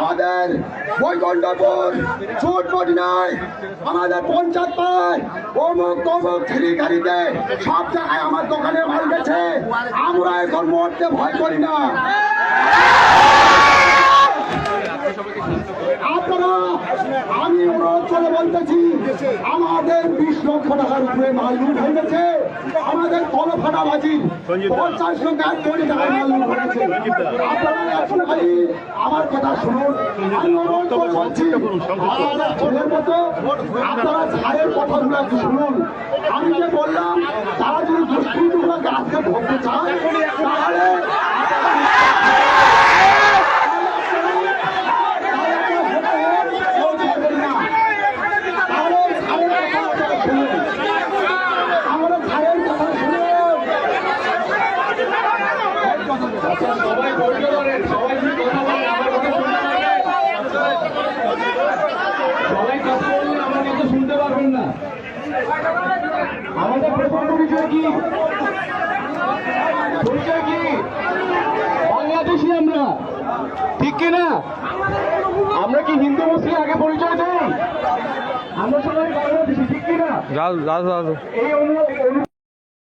আমাদের বৈকণ্ঠপুর ছুটমটি নাই। আমাদের পঞ্চায়েত পায় অমুক তমুক ঠেলি গাড়িতে সব জায়গায় আমার দোকানে মাল গেছে আমরা এখন মরতে ভয় করি না। আপনারা, আমি অনুরোধ করে বলতেছি, আমাদের বিশ লক্ষ টাকার উপরে মাল লুট হয়ে গেছে। পঞ্চাশ কোটি আপনারা এখন খালি আমার কথা শুনুন। আমি অনুরোধ ছেলের মতো আপনারা ছায়ের কথাগুলো শুনুন। আমি যে বললাম তারা যদি দুষ্কৃতি আজকে ধরতে চায় তাহলে সবাই ধৈর্য ধরেন সবাই কি কথা বলে আমার কথা শুনতে পাবে সবাই কথা বললে আমার কথা শুনতে পারবেন না আমাদের প্রথম পরিচয় কি? পরিচয় কি? বাংলাদেশি আমরা। ঠিক কি না? আমরা কি হিন্দু মুসলিম আগে পরিচয় দেই? আমরা সবাই বাংলাদেশি ঠিক এই